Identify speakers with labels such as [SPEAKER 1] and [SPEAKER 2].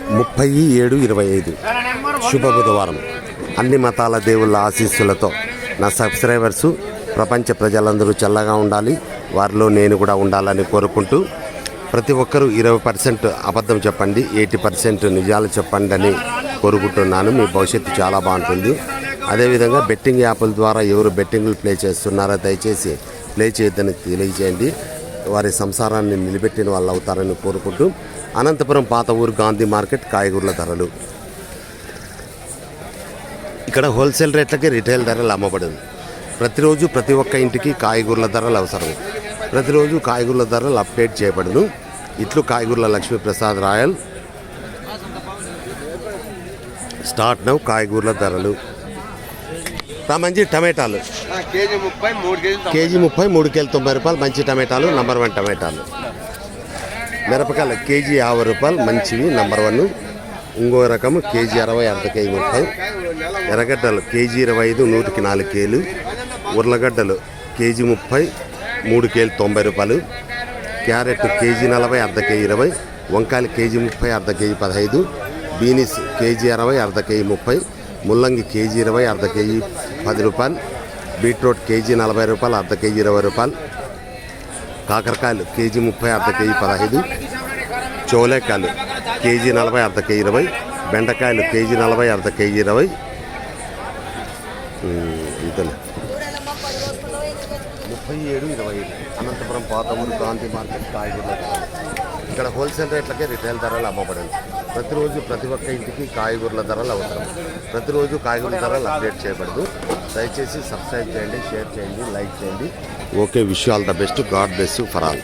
[SPEAKER 1] ముప్పై ఏడు ఇరవై ఐదు. శుభ బుధవారం. అన్ని మతాల దేవుళ్ళ ఆశీస్సులతో నా సబ్స్క్రైబర్సు ప్రపంచ ప్రజలందరూ చల్లగా ఉండాలి. వారిలో నేను కూడా ఉండాలని కోరుకుంటూ ప్రతి ఒక్కరూ ఇరవై పర్సెంట్ అబద్ధం చెప్పండి ఎయిటీ పర్సెంట్ నిజాలు చెప్పండి అని కోరుకుంటున్నాను. మీ భవిష్యత్తు చాలా బాగుంటుంది. అదేవిధంగా బెట్టింగ్ యాప్ల ద్వారా ఎవరు బెట్టింగ్లు ప్లే చేస్తున్నారో దయచేసి ప్లే చేయొద్దని తెలియజేయండి. వారి సంసారాన్ని నిలబెట్టిన వాళ్ళు అవుతారని కోరుకుంటూ అనంతపురం పాత ఊరు గాంధీ మార్కెట్ కాయగూరల ధరలు. ఇక్కడ హోల్సేల్ రేట్లకి రిటైల్ ధరలు అమ్మబడింది. ప్రతిరోజు ప్రతి ఒక్క ఇంటికి కాయగూరల ధరలు అవసరం. ప్రతిరోజు కాయగూరల ధరలు అప్డేట్ చేయబడును. ఇట్లు కాయగూరల లక్ష్మీప్రసాద్ రాయల్. స్టార్ట్ నౌ కాయగూరల ధరలు. మంచి టమాటాలు.
[SPEAKER 2] కేజీ ముప్పై మూడు
[SPEAKER 1] కేజీ ముప్పై మూడు కేజీ తొంభై రూపాయలు. మంచి టమాటాలు నంబర్ వన్ టమాటాలు. మిరపకాయలు కేజీ యాభై రూపాయలు మంచివి నంబర్ వన్ ఇంకో రకము కేజీ అరవై అర్ధ కేజీ ముప్పై ఎర్రగడ్డలు కేజీ ఇరవై ఐదు నూటికి నాలుగు కేలు. ఉర్లగడ్డలు కేజీ ముప్పై మూడు కేలు తొంభై రూపాయలు. క్యారెట్ కేజీ నలభై అర్ధ కేజీ ఇరవై. వంకాయలు కేజీ ముప్పై అర్ధ కేజీ పదహైదు. బీనీస్ కేజీ అరవై అర్ధ కేజీ ముప్పై. ముల్లంగి కేజీ ఇరవై అర్ధ కేజీ పది రూపాయలు. బీట్రూట్ కేజీ నలభై రూపాయలు అర్ధ కేజీ ఇరవై రూపాయలు. కాకరకాయలు కేజీ ముప్పై అర్ధ కేజీ పదహైదు చోలేకాయలు కేజీ నలభై అర్ధ కేజీ ఇరవై బెండకాయలు కేజీ నలభై అర్ధ కేజీ ఇరవై. ఇంతలే. ముప్పై ఏడు ఇరవై ఐదు. అనంతపురం పాత ఊరు గాంధీ మార్కెట్ కాయగూరలో ఇక్కడ హోల్సేల్ రేట్లకే రిటైల్ ధరలు అమ్మబడదు ప్రతిరోజు ప్రతి ఒక్క ఇంటికి కాయగూరల ధరలు అవసరం. ప్రతిరోజు కాయగూరల ధరలు అప్డేట్ చేయబడదు. దయచేసి సబ్స్క్రైబ్ చేయండి షేర్ చేయండి లైక్ చేయండి. Okay wish all the best god best for all.